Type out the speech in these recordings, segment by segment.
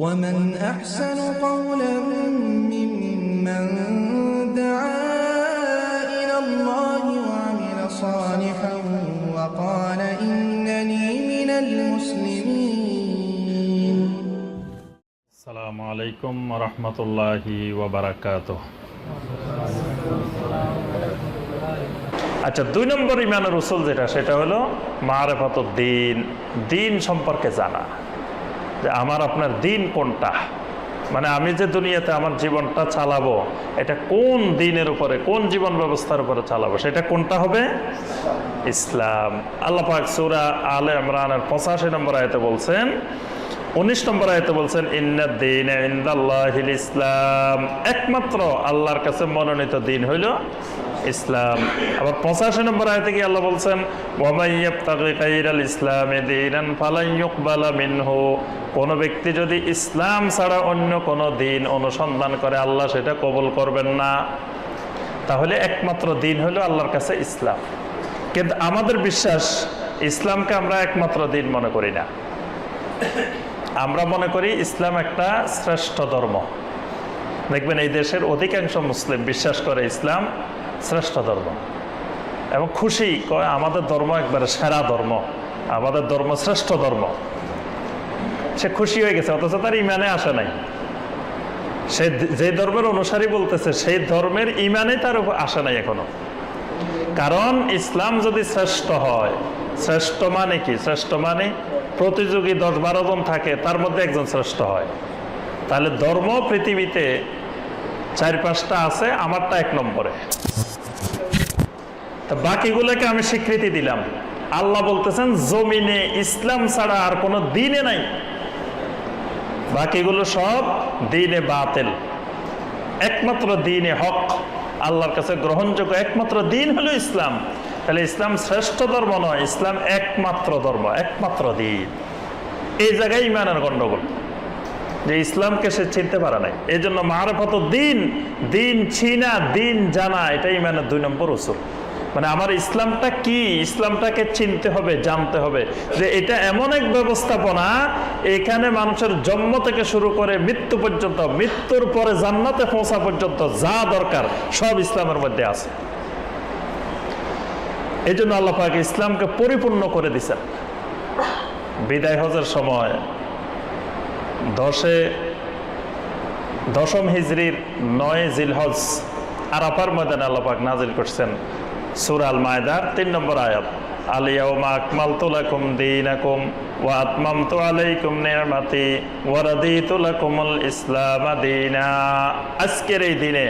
ومن أحسن قولا ممن دعا إلى الله وعمل صالحا وقال إنني من المسلمين আসসালামু আলাইকুম রহমতুল্লাহি ওবরাকাত আচ্ছা দুই নম্বর ইমানের উসুল যেটা সেটা হলো মারেফত দিন দিন সম্পর্কে জানা যে আমার আপনার দিন কোনটা? মানে আমি যে দুনিয়াতে আমার জীবনটা চালাবো, এটা কোন দিনের উপরে, কোন জীবন ব্যবস্থার উপরে চালাবো, সেটা কোনটা হবে? ইসলাম। আল্লাহ পাক সূরা আলে ইমরানের পঁচাশি নম্বর আয়তে বলছেন, উনিশ নম্বর আয়তে বলছেন ইন্নাদ্দিন ইন্দাল্লাহিল ইসলাম। একমাত্র আল্লাহর কাছে মনোনীত দিন হইল ইসলাম। আবার পঁচাশি নম্বর আয়তে কি আল্লাহ বলছেন মিনহু। কোন ব্যক্তি যদি ইসলাম ছাড়া অন্য কোনো দিন অনুসন্ধান করে, আল্লাহ সেটা কবুল করবেন না। তাহলে একমাত্র দিন হলো আল্লাহর কাছে ইসলাম। কিন্তু আমাদের বিশ্বাস, ইসলামকে আমরা একমাত্র দিন মনে করি না। আমরা মনে করি ইসলাম একটা শ্রেষ্ঠ ধর্ম। দেখবেন এই দেশের অধিকাংশ মুসলিম বিশ্বাস করে ইসলাম শ্রেষ্ঠ ধর্ম। এবং খুশি কয়, আমাদের ধর্ম একবারে সেরা ধর্ম। আমাদের ধর্ম শ্রেষ্ঠ ধর্ম। সে খুশি হয়ে গেছে, অথচ তার ইমানে আসে নাই। সে যে ধর্মের অনুসারী বলতেছে, সেই ধর্মের ইমানে তার আসে নাই এখনও। কারণ ইসলাম যদি শ্রেষ্ঠ হয়, শ্রেষ্ঠ মানে কি? শ্রেষ্ঠ মানে প্রতিযোগী দশ বারো জন থাকে, তার মধ্যে একজন শ্রেষ্ঠ হয়। তাহলে ধর্ম পৃথিবীতে চার পাঁচটা আছে, আমারটা এক নম্বরে। বাকিগুলোকে আমি স্বীকৃতি দিলাম। আল্লাহ বলতেছেন, জমিনে ইসলাম ছাড়া আর কোনো দিনে নাই। বাকিগুলো সব দিনে বাতেল। একমাত্র দিনে হক। আল্লাহর কাছে গ্রহণযোগ্য একমাত্র দিন হলো ইসলাম। তাহলে ইসলাম শ্রেষ্ঠ ধর্ম নয়, ইসলাম একমাত্র ধর্ম, একমাত্র দিন। এই জায়গায় ইমানের গণ্ডগোল। যে ইসলামকে সে চিনতে পারে নাই। এই জন্য মারফত দিন দিন ছিনা, দিন জানা এটা ইমানের দুই নম্বর উসুল। মানে আমার ইসলামটা কি? ইসলামটাকে চিনতে হবে, জানতে হবে যে এটা এমন এক ব্যবস্থাপনা, এখানে মানুষের জন্ম থেকে শুরু করে মৃত্যু পর্যন্ত, মৃত্যুর পরে জান্নাতে পৌঁছা পর্যন্ত যা দরকার সব ইসলামের মধ্যে আছে। এই জন্য আল্লাহ পাক ইসলামকে পরিপূর্ণ করে দিছেন বিদায় হজের সময় দশে, দশম হিজড়ির নয় জিলহজ আরাফার ময়দানে আল্লাপাক নাজিল করছেন। সুরাল মায়দার তিন নম্বর আয়াত আলিয়াউমা আকমালতু লাকুম দীনাকুম ওয়া আতমামতু আলাইকুম নি'মাতি ওয়া রাদিতু লাকুমুল ইসলাম দীনা। আজকের এই দিনে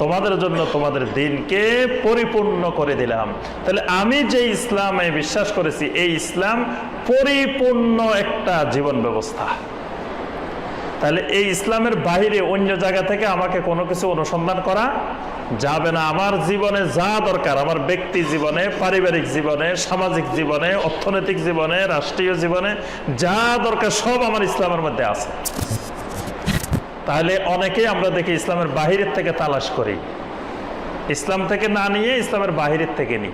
তোমাদের জন্য তোমাদের দিনকে পরিপূর্ণ করে দিলাম। তাহলে আমি যে ইসলামে বিশ্বাস করেছি, এই ইসলাম পরিপূর্ণ একটা জীবন ব্যবস্থা। তাহলে এই ইসলামের বাহিরে অন্য জায়গা থেকে আমাকে কোনো কিছু অনুসন্ধান করা যাবে না। আমার জীবনে যা দরকার, আমার ব্যক্তি জীবনে, পারিবারিক জীবনে, সামাজিক জীবনে, অর্থনৈতিক জীবনে, রাষ্ট্রীয় জীবনে, যা দরকার সব আমার ইসলামের মধ্যে আছে। তাহলে অনেকেই আমরা দেখি ইসলামের বাহিরের থেকে তালাশ করি। ইসলাম থেকে না নিয়ে ইসলামের বাহিরের থেকে নিই।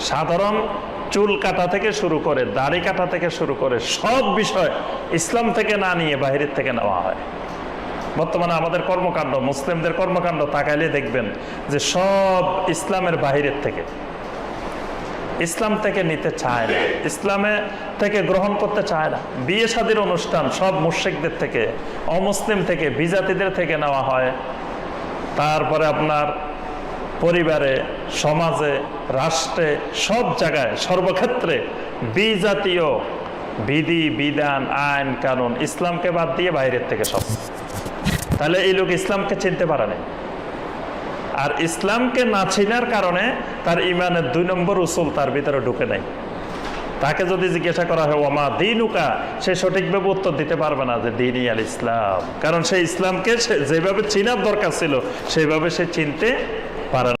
সাধারণ চুল কাটা থেকে শুরু করে, দাড়ি কাটা থেকে শুরু করে সব বিষয় ইসলাম থেকে না নিয়ে বাহিরের থেকে নেওয়া হয়। বর্তমানে আমাদের কর্মকাণ্ড, মুসলিমদের কর্মকাণ্ড তাকাইলে দেখবেন যে সব ইসলামের বাহিরের থেকে। ইসলাম থেকে নিতে চায় না, ইসলামে থেকে গ্রহণ করতে চায় না। বিয়ে শাদির অনুষ্ঠান সব মুর্শিকদের থেকে, অমুসলিম থেকে, বিজাতিদের থেকে নেওয়া হয়। তারপরে আপনার পরিবারে, সমাজে, রাষ্ট্রে, সব জায়গায়, সর্বক্ষেত্রে বিজাতীয় বিধি, বিধান, আইন, কানুন ইসলামকে বাদ দিয়ে বাইরের থেকে সব। তাহলে এই লোক ইসলামকে চিনতে পারে না আর ইসলামকে না চিনার কারণে তার ইমানের দুই নম্বর উসুল তার ভিতরে ঢুকে নাই। তাকে যদি জিজ্ঞাসা করা হয়, ওমা দিনুকা? সে সঠিকভাবে উত্তর দিতে পারবে না যে দিনই আল ইসলাম কারণ সে ইসলামকে যেভাবে চিনার দরকার ছিল সেইভাবে সে চিনতে পারে না